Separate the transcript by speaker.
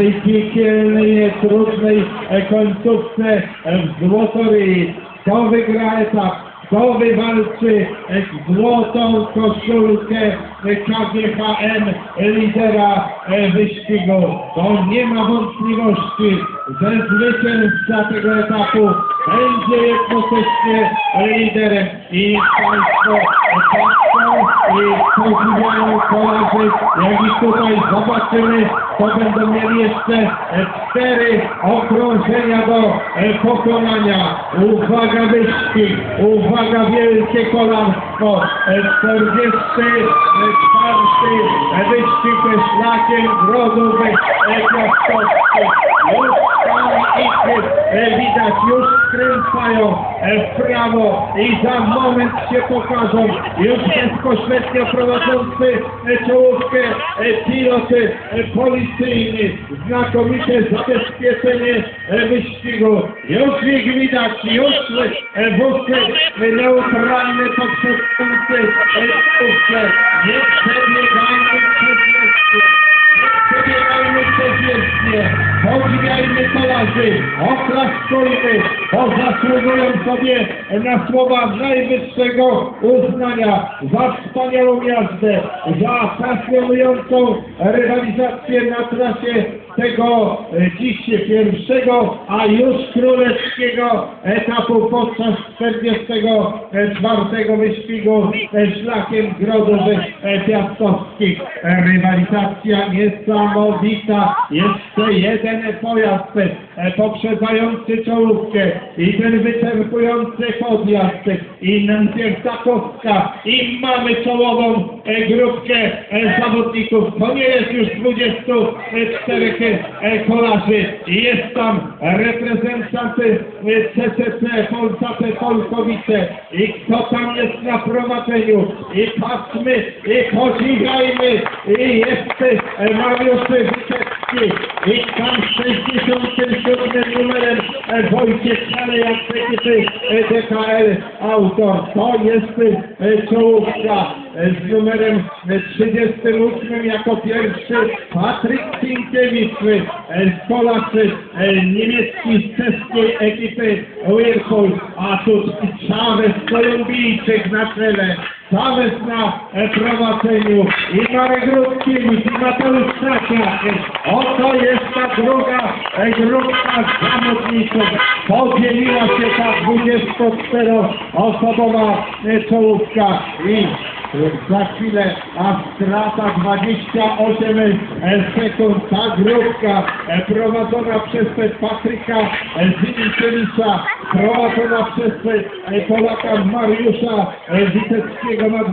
Speaker 1: tej piekielnej, trudnej e, końcówce e, w Złotoryi. Kto wygra etap? Kto wywalczy e, złotą koszulkę KGHM lidera wyścigu? To nie ma wątpliwości, że zwycięzca tego etapu będzie jednocześnie liderem. I Państwo podziwiają kolarzy, jak i tutaj zobaczymy, to będą mieli jeszcze e, cztery okrążenia do e, pokonania. Uwaga wyścig, uwaga wielkie kolarstwo, e, 44 wyścig szlakiem grodowych e, piastowskich. Już ich e, widać, już skręcają e, w prawo i za moment się pokażą już bezpośrednio prowadzący e, czołówkę e, piloty e, policyjni. Znakomite zabezpieczenie wyścigu. Już ich widać, już wózky e, neutralne poprzedzający e, czołówkę. Nie kolarzy, oklaskujmy, bo zasługują sobie na słowa najwyższego uznania za wspaniałą jazdę, za pasjonującą rywalizację na trasie tego e, dziś pierwszego, a już królewskiego etapu podczas 44 wyścigu e, szlakiem grodowych e, piastowskich. Rywalizacja niesamowita. Jeszcze jeden pojazd poprzedzający czołówkę i ten wyczerpujący podjazd i najpierw Takowska i mamy czołową grupkę zawodników. To nie jest już 24 e, kolarzy. I Jest tam reprezentant e, CCC Polsate Polkowice i kto tam jest na prowadzeniu i patrzmy i podziwiajmy i jest e, Mariusz Witecki i tam 67 numerem e, Wojciech Kalejak e, DKL Autor. To jest e, czołówka e, z numerem e, 38 jako pierwszy Patryk Cinkiewicz e, e, niemiecki z czeskiej ekipy Whirlpool, a tu Chavez Kolumbijczyk na czele. Chavez na e, prowadzeniu i Marek Rutkiewicz i Mateusz Krakiak. Oto jest ta druga e, grupka zawodników. Podzieliła się ta 24-osobowa e, czołówka i za chwilę, a strata 28 sekund. Ta grupka e, prowadzona przez e, Patryka Zimikiewicza, prowadzona przez e, Polaka Mariusza e, Witeckiego